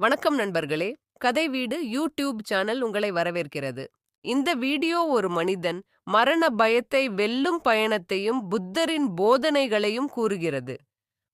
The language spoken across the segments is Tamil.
வணக்கம் நண்பர்களே. கதை வீடு யூடியூப் சேனல் உங்களை வரவேற்கிறது. இந்த வீடியோ ஒரு மனிதன் மரண பயத்தை வெல்லும் பயணத்தையும் புத்தரின் போதனைகளையும் கூறுகிறது.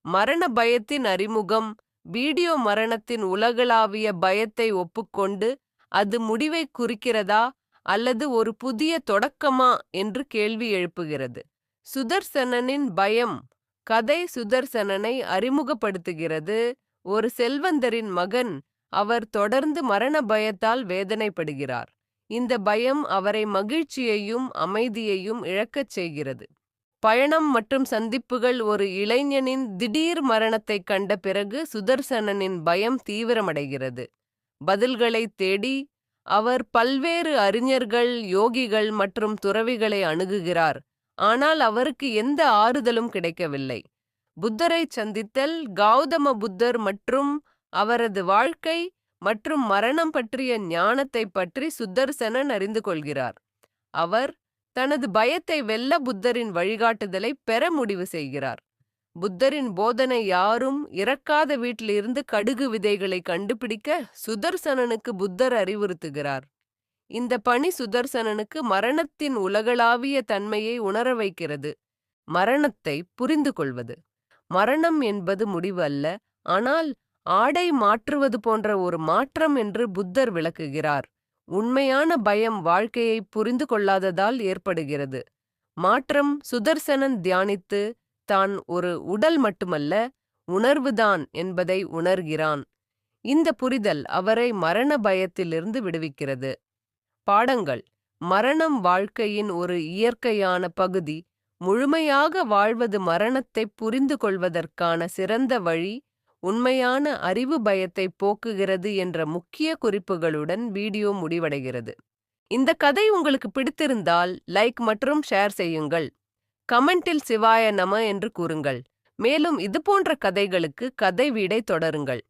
மரண பயத்தின் அறிமுகம் வீடியோ மரணத்தின் உலகளாவிய பயத்தை ஒப்புக்கொண்டு அது முடிவை குறிக்கிறதா அல்லது ஒரு புதிய தொடக்கமா என்று கேள்வி எழுப்புகிறது. சுதர்சனனின் பயம் கதை சுதர்சனனை அறிமுகப்படுத்துகிறது. ஒரு செல்வந்தரின் மகன் அவர் தொடர்ந்து மரண பயத்தால் வேதனைப்படுகிறார். இந்த பயம் அவரை மகிழ்ச்சியையும் அமைதியையும் இழக்கச் செய்கிறது. பயணம் மற்றும் சந்திப்புகள் ஒரு இளைஞனின் திடீர் மரணத்தைக் கண்ட பிறகு சுதர்சனனின் பயம் தீவிரமடைகிறது. பதில்களை தேடி அவர் பல்வேறு அறிஞர்கள் யோகிகள் மற்றும் துறவிகளை அணுகுகிறார். ஆனால் அவருக்கு எந்த ஆறுதலும் கிடைக்கவில்லை. புத்தரை சந்தித்தல் கௌதம புத்தர் மற்றும் அவரது வாழ்க்கை மற்றும் மரணம் பற்றிய ஞானத்தை பற்றி சுதர்சனன் அறிந்து கொள்கிறார். அவர் தனது பயத்தை வெல்ல புத்தரின் வழிகாட்டுதலை பெற முடிவு செய்கிறார். புத்தரின் போதனை யாரும் இறக்காத வீட்டிலிருந்து கடுகு விதைகளை கண்டுபிடிக்க சுதர்சனனுக்கு புத்தர் அறிவுறுத்துகிறார். இந்த பணி சுதர்சனனுக்கு மரணத்தின் உலகளாவிய தன்மையை உணர வைக்கிறது மரணத்தை புரிந்து கொள்வது மரணம் என்பது முடிவு அல்ல ஆனால் ஆடை மாற்றுவது போன்ற ஒரு மாற்றம் என்று புத்தர் விளக்குகிறார். உண்மையான பயம் வாழ்க்கையை புரிந்து கொள்ளாததால் ஏற்படுகிறது. மாற்றம் சுதர்சனன் தியானித்து தான் ஒரு உடல் மட்டுமல்ல உணர்வுதான் என்பதை உணர்கிறான். இந்த புரிதல் அவரை மரண பயத்திலிருந்து விடுவிக்கிறது. பாடங்கள். மரணம் வாழ்க்கையின் ஒரு இயற்கையான பகுதி முழுமையாக வாழ்வது மரணத்தைப் புரிந்து கொள்வதற்கான சிறந்த வழி உண்மையான அறிவு பயத்தை போக்குகிறது என்ற முக்கிய குறிப்புகளுடன் வீடியோ முடிவடைகிறது. இந்த கதை உங்களுக்கு பிடித்திருந்தால் லைக் மற்றும் ஷேர் செய்யுங்கள். கமெண்டில் சிவாய நம என்று கூறுங்கள். மேலும் இதுபோன்ற கதைகளுக்கு கதை வீடை தொடருங்கள்.